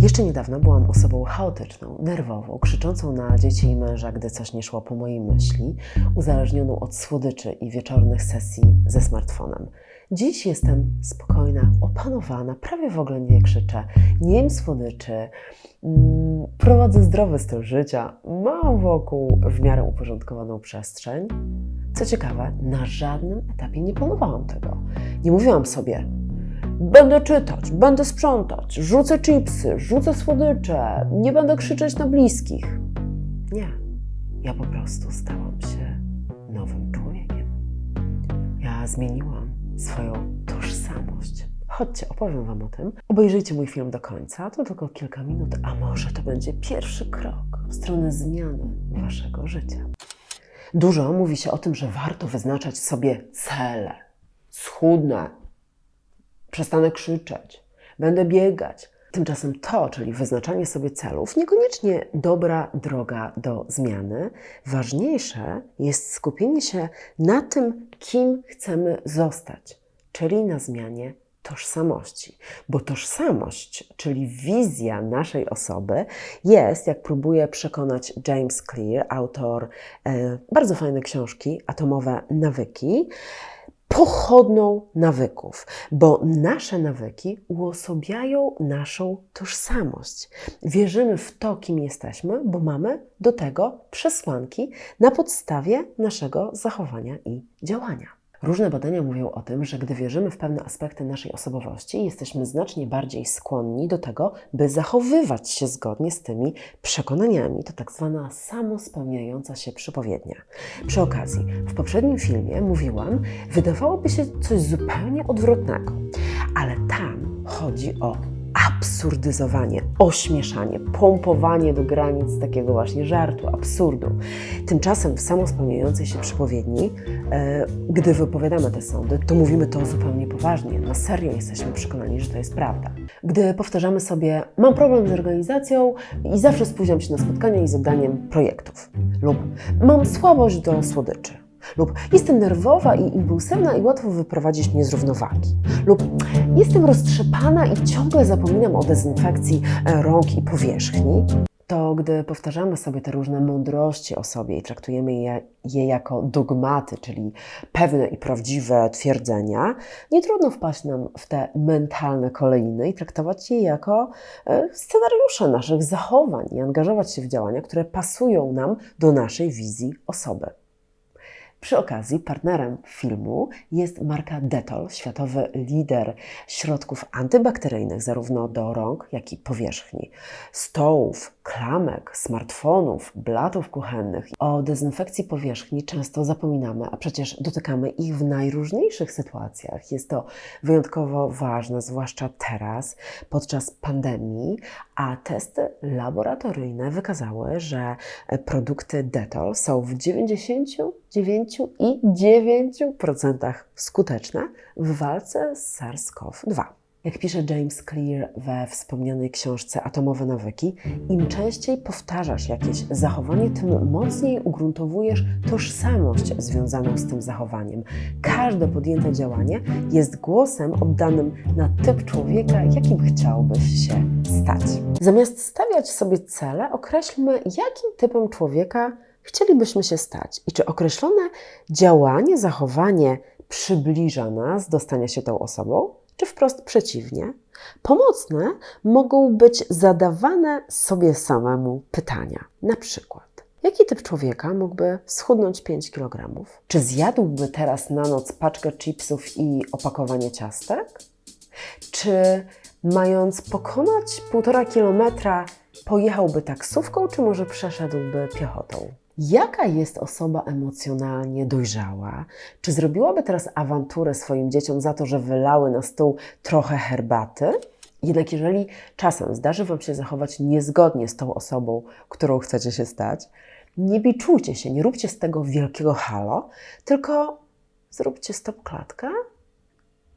Jeszcze niedawno byłam osobą chaotyczną, nerwową, krzyczącą na dzieci i męża, gdy coś nie szło po mojej myśli, uzależnioną od słodyczy i wieczornych sesji ze smartfonem. Dziś jestem spokojna, opanowana, prawie w ogóle nie krzyczę, nie jem słodyczy, mm, prowadzę zdrowy styl życia, mam wokół w miarę uporządkowaną przestrzeń. Co ciekawe, na żadnym etapie nie planowałam tego. Nie mówiłam sobie, Będę czytać, będę sprzątać, rzucę chipsy, rzucę słodycze, nie będę krzyczeć na bliskich. Nie, ja po prostu stałam się nowym człowiekiem. Ja zmieniłam swoją tożsamość. Chodźcie, opowiem Wam o tym. Obejrzyjcie mój film do końca, to tylko kilka minut, a może to będzie pierwszy krok w stronę zmiany Waszego życia. Dużo mówi się o tym, że warto wyznaczać sobie cele. Schudnę, przestanę krzyczeć, będę biegać. Tymczasem to, czyli wyznaczanie sobie celów, niekoniecznie dobra droga do zmiany. Ważniejsze jest skupienie się na tym, kim chcemy zostać, czyli na zmianie tożsamości. Bo tożsamość, czyli wizja naszej osoby, jest, jak próbuje przekonać James Clear, autor e, bardzo fajnej książki Atomowe nawyki, pochodną nawyków, bo nasze nawyki uosabiają naszą tożsamość. Wierzymy w to, kim jesteśmy, bo mamy do tego przesłanki na podstawie naszego zachowania i działania. Różne badania mówią o tym, że gdy wierzymy w pewne aspekty naszej osobowości, jesteśmy znacznie bardziej skłonni do tego, by zachowywać się zgodnie z tymi przekonaniami. To tak zwana samospełniająca się przypowiednia. Przy okazji, w poprzednim filmie mówiłam, wydawałoby się coś zupełnie odwrotnego, ale tam chodzi o absurdyzowanie, ośmieszanie, pompowanie do granic takiego właśnie żartu, absurdu. Tymczasem w samospełniającej się przypowiedni, e, gdy wypowiadamy te sądy, to mówimy to zupełnie poważnie, na serio jesteśmy przekonani, że to jest prawda. Gdy powtarzamy sobie, mam problem z organizacją i zawsze spóźniam się na spotkania i z oddaniem projektów, lub mam słabość do słodyczy, lub jestem nerwowa i impulsywna i łatwo wyprowadzić mnie z równowagi. Lub jestem roztrzepana i ciągle zapominam o dezynfekcji e, rąk i powierzchni. To gdy powtarzamy sobie te różne mądrości o sobie i traktujemy je, je jako dogmaty, czyli pewne i prawdziwe twierdzenia, nie trudno wpaść nam w te mentalne kolejny i traktować je jako e, scenariusze naszych zachowań i angażować się w działania, które pasują nam do naszej wizji osoby. Przy okazji partnerem filmu jest marka Dettol, światowy lider środków antybakteryjnych zarówno do rąk, jak i powierzchni, stołów, klamek, smartfonów, blatów kuchennych. O dezynfekcji powierzchni często zapominamy, a przecież dotykamy ich w najróżniejszych sytuacjach. Jest to wyjątkowo ważne, zwłaszcza teraz, podczas pandemii, a testy laboratoryjne wykazały, że produkty Dettol są w 99,9% skuteczne w walce z SARS-CoV-2. Jak pisze James Clear we wspomnianej książce Atomowe nawyki, im częściej powtarzasz jakieś zachowanie, tym mocniej ugruntowujesz tożsamość związaną z tym zachowaniem. Każde podjęte działanie jest głosem oddanym na typ człowieka, jakim chciałbyś się stać. Zamiast stawiać sobie cele, określmy, jakim typem człowieka chcielibyśmy się stać i czy określone działanie, zachowanie przybliża nas do stania się tą osobą, czy wprost przeciwnie. Pomocne mogą być zadawane sobie samemu pytania. Na przykład, jaki typ człowieka mógłby schudnąć 5 kg? Czy zjadłby teraz na noc paczkę chipsów i opakowanie ciastek? Czy mając pokonać półtora kilometra, pojechałby taksówką, czy może przeszedłby piechotą? Jaka jest osoba emocjonalnie dojrzała? Czy zrobiłaby teraz awanturę swoim dzieciom za to, że wylały na stół trochę herbaty? Jednak jeżeli czasem zdarzy Wam się zachować niezgodnie z tą osobą, którą chcecie się stać, nie biczujcie się, nie róbcie z tego wielkiego halo, tylko zróbcie stop klatkę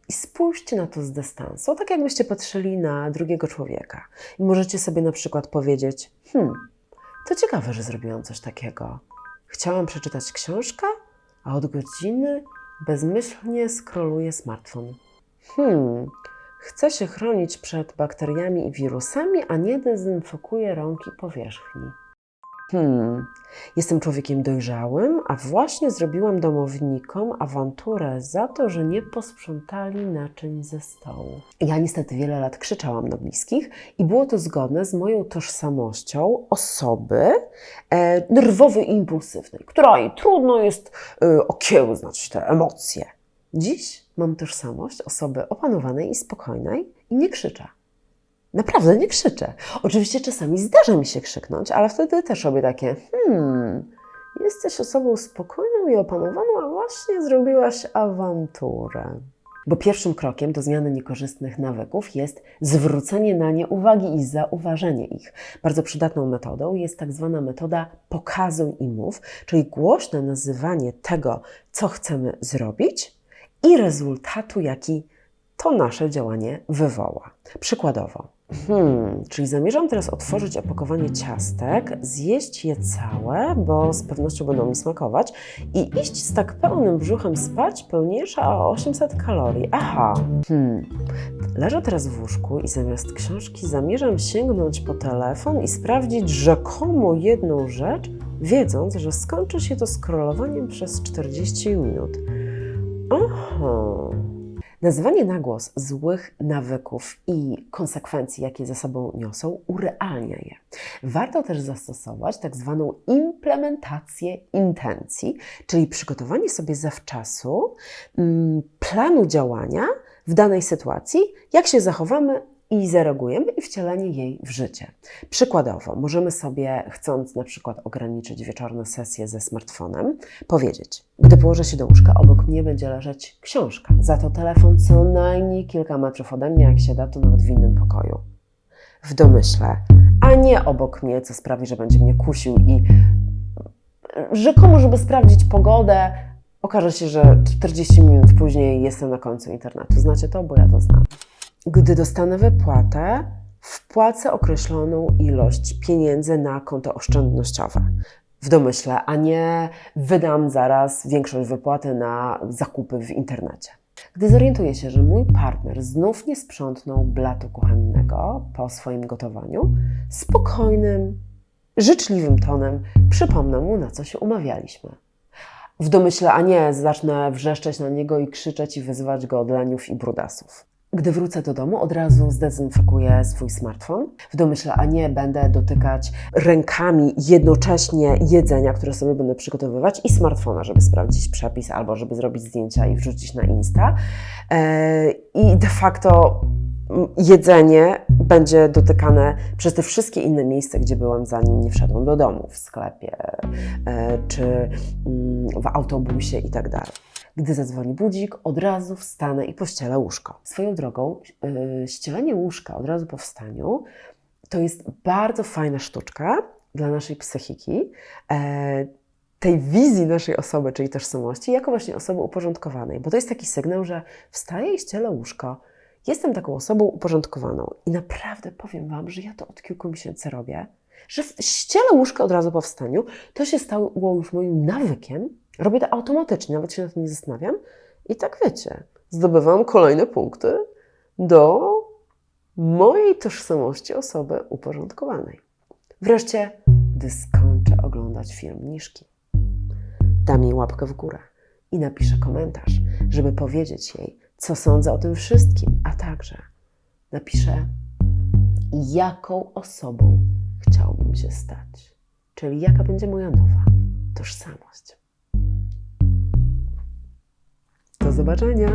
i spójrzcie na to z dystansu, tak jakbyście patrzyli na drugiego człowieka. I możecie sobie na przykład powiedzieć: Hmm, to ciekawe, że zrobiłam coś takiego. Chciałam przeczytać książkę, a od godziny bezmyślnie skroluję smartfon. Hmm, chce się chronić przed bakteriami i wirusami, a nie dezynfekuje rąk i powierzchni. Hmm, jestem człowiekiem dojrzałym, a właśnie zrobiłam domownikom awanturę za to, że nie posprzątali naczyń ze stołu. Ja niestety wiele lat krzyczałam na bliskich i było to zgodne z moją tożsamością osoby e, nerwowej i impulsywnej, której trudno jest e, okiełznać te emocje. Dziś mam tożsamość osoby opanowanej i spokojnej i nie krzyczę. Naprawdę nie krzyczę. Oczywiście czasami zdarza mi się krzyknąć, ale wtedy też robię takie hmm, jesteś osobą spokojną i opanowaną, a właśnie zrobiłaś awanturę. Bo pierwszym krokiem do zmiany niekorzystnych nawyków jest zwrócenie na nie uwagi i zauważenie ich. Bardzo przydatną metodą jest tak zwana metoda pokazuj i mów, czyli głośne nazywanie tego, co chcemy zrobić i rezultatu, jaki to nasze działanie wywoła. Przykładowo, Hmm, czyli zamierzam teraz otworzyć opakowanie ciastek, zjeść je całe, bo z pewnością będą mi smakować, i iść z tak pełnym brzuchem spać pełniejsza o 800 kalorii. Aha. Hmm. Leżę teraz w łóżku i zamiast książki zamierzam sięgnąć po telefon i sprawdzić rzekomo jedną rzecz, wiedząc, że skończy się to scrollowaniem przez 40 minut. Aha. Nazywanie na głos złych nawyków i konsekwencji, jakie ze sobą niosą, urealnia je. Warto też zastosować tak zwaną implementację intencji, czyli przygotowanie sobie zawczasu mm, planu działania w danej sytuacji, jak się zachowamy i zareagujemy i wcielenie jej w życie. Przykładowo, możemy sobie, chcąc na przykład ograniczyć wieczorne sesje ze smartfonem, powiedzieć: Gdy położę się do łóżka, obok mnie będzie leżeć książka, za to telefon co najmniej kilka metrów ode mnie, jak się da, to nawet w innym pokoju. W domyśle, a nie obok mnie, co sprawi, że będzie mnie kusił i rzekomo, żeby sprawdzić pogodę, okaże się, że 40 minut później jestem na końcu internetu. Znacie to? Bo ja to znam. Gdy dostanę wypłatę, wpłacę określoną ilość pieniędzy na konto oszczędnościowe. W domyśle, a nie wydam zaraz większość wypłaty na zakupy w internecie. Gdy zorientuję się, że mój partner znów nie sprzątnął blatu kuchennego po swoim gotowaniu, spokojnym, życzliwym tonem przypomnę mu, na co się umawialiśmy. W domyśle, a nie zacznę wrzeszczeć na niego i krzyczeć i wyzywać go od leniów i brudasów. Gdy wrócę do domu, od razu zdezynfekuję swój smartfon. W domyśle, a nie będę dotykać rękami jednocześnie jedzenia, które sobie będę przygotowywać, i smartfona, żeby sprawdzić przepis albo żeby zrobić zdjęcia i wrzucić na Insta. Eee, I de facto mm, jedzenie będzie dotykane przez te wszystkie inne miejsca, gdzie byłam, zanim nie wszedłem do domu, w sklepie e, czy mm, w autobusie i tak. Gdy zadzwoni budzik, od razu wstanę i pościelę łóżko. Swoją drogą, yy, ścielenie łóżka od razu po wstaniu to jest bardzo fajna sztuczka dla naszej psychiki. E, tej wizji naszej osoby, czyli tożsamości, jako właśnie osoby uporządkowanej, bo to jest taki sygnał, że wstaję i ścielę łóżko, jestem taką osobą uporządkowaną i naprawdę powiem Wam, że ja to od kilku miesięcy robię, że ścielę łóżko od razu po wstaniu, to się stało już moim nawykiem, Robię to automatycznie, nawet się na tym nie zastanawiam. I tak wiecie, zdobywam kolejne punkty do mojej tożsamości osoby uporządkowanej. Wreszcie, gdy skończę oglądać film Niszki, dam jej łapkę w górę i napiszę komentarz, żeby powiedzieć jej, co sądzę o tym wszystkim, a także napiszę, jaką osobą chciałbym się stać, czyli jaka będzie moja nowa tożsamość. zobaczenia!